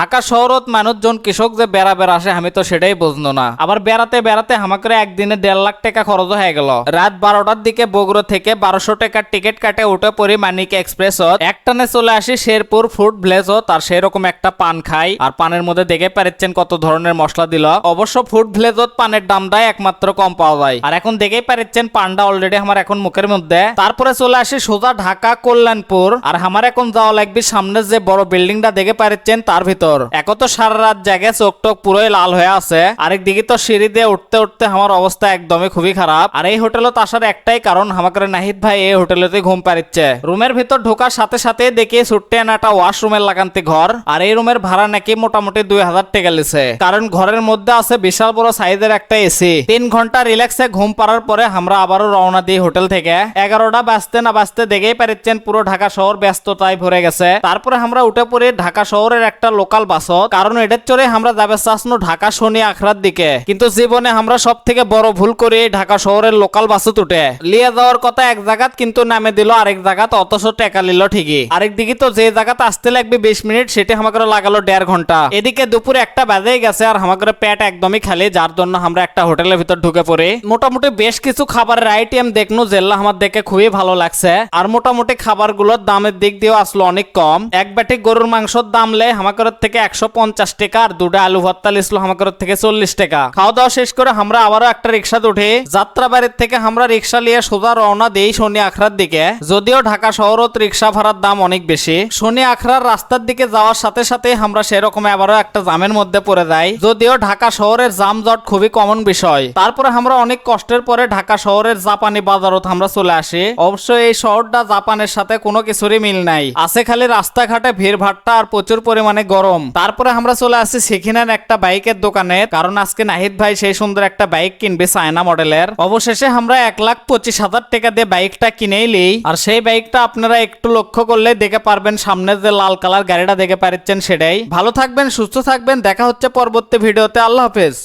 ঢাকা শহরত মানুষজন কৃষক যে বেড়া বেড়া আসে, আমি তো সেটাই বুঝলো না। আবার বেড়াতে বেড়াতে আমাকে একদিনে দেড় লাখ টাকা খরচ হয়ে গেল। রাত বারোটার দিকে বগুড়া থেকে বারোশো টাকার টিকিট কাটে উঠে পড়ি মানিক এক্সপ্রেস একটানে চলে আসি শেরপুর ফুড ভিলেজও তার সেরকম একটা পান খাই। আর পানের মধ্যে দেখে পারিচ্ছেন কত ধরনের মশলা দিল। অবশ্য ফুড ভিলেজত পানের দামটাই একমাত্র কম পাওয়া যায়। আর এখন দেখেই পারিচ্ছেন পানটা অলরেডি আমার এখন মুখের মধ্যে। তারপরে চলে আসি সোজা ঢাকা কল্যাণপুর। আর আমার এখন যাওয়া লাগবে সামনে যে বড় বিল্ডিংটা দেখে পারিচ্ছেন, তার ভিতর। এক তো সারা রাত জায়গায় চোখ টোক পুরোই লাল হয়ে আছে। আরেক দিকে তো সিঁড়ি দিয়ে উঠতে উঠতে আমার অবস্থা একদমই খুবই খারাপ। আর এই হোটেলত আসার একটাই কারণ, আমাকে নাহিদ ভাই এই হোটেলেতে ঘুম পারিচ্ছে রুমের ভিতর ঢোকার সাথে সাথে দেখি না একটা ওয়াশরুমের লাগান্তি ঘর, আর এই রুমের ভাড়া নাকি মোটামুটি দুই হাজার টাকা লিছে। কারণ ঘরের মধ্যে আছে বিশাল বড় সাইজের একটা এসি। তিন ঘণ্টা রিল্যাক্সে ঘুম পাড়ার পরে আমরা আবারও রওনা দিই হোটেল থেকে। এগারোটা বাজতে না বাজতে দেখেই পারিচ্ছেন পুরো ঢাকা শহর ব্যস্ততায় ভরে গেছে। তারপরে আমরা উঠে পড়ি ঢাকা শহরের একটা লোকাল বাসত কারণ এটার চড়ে আমরা যাবে চাচ্নো ঢাকা, শনি, আখড়ার দিকে। কিন্তু জীবনে আমরা সব থেকে বড় ভুল করি ঢাকা শহরের লোকাল বাসত উঠে লিয়ে যাওয়ার কথা এক জায়গাত কিন্তু নামে দিল আরেক জায়গাত অথচ টেকা নিল ঠিকই। আরেক দিকে তো যে জায়গাতে আসতে লাগবে বিশ মিনিট, সেটা আমাকে লাগালো দেড় ঘণ্টা। এদিকে দুপুরে একটা বাজেই গেছে আর আমাকে পেট একদমই খালি, যার জন্য আমরা একটা হোটেলের ভিতর ঢুকে পড়ি। মোটামুটি বেশ কিছু খাবারের আইটেম দেখনো, জেল্লা আমার দেখে খুবই ভালো লাগছে। আর মোটামুটি খাবারগুলোর দামের দিক দিয়েও আসলো অনেক কম। এক বাটি গরুর মাংসর দাম লে আমাকে থেকে একশো পঞ্চাশ টাকা আর দুটো আলু ভর্তা থেকে চল্লিশ টাকা। খাওয়া দাওয়া শেষ করে আমরা আবারও একটা উঠি যাত্রা বাড়ির থেকে আমরা রিক্সা নিয়ে সোজা রওনা দেই শনি আখড়ার দিকে। যদিও ঢাকা শহরত রিক্সা ভাড়ার দাম অনেক বেশি। শনি আখড়ার রাস্তার দিকে যাওয়ার সাথে সাথে আমরা সেরকম আবারও একটা জামের মধ্যে পড়ে যাই। যদিও ঢাকা শহরের খুবই কমন বিষয়। তারপরে আমরা অনেক কষ্টের পরে ঢাকা শহরের জাপানি বাজারত আমরা চলে আসি। অবশ্য এই শহরটা জাপানের সাথে কোনো কিছুরই মিল নাই। আছে খালি রাস্তাঘাটে ভিড় ভাট্টা আর প্রচুর পরিমাণে গরম। তারপরে আমরা চলে আসছি সেখানে একটা বাইকের দোকানে, কারণ আজকে নাহিদ ভাই সেই সুন্দর একটা বাইক কিনবে চায়না মডেলের। অবশেষে আমরা এক লাখ পঁচিশ হাজার টাকা দিয়ে বাইকটা কিনেই লিই আর সেই বাইকটা আপনারা একটু লক্ষ্য করলে দেখে পারবেন সামনে যে লাল কালার গাড়িটা দেখে পারছেন সেটাই। ভালো থাকবেন, সুস্থ থাকবেন, দেখা হচ্ছে পরবর্তী ভিডিওতে। আল্লাহ হাফেজ।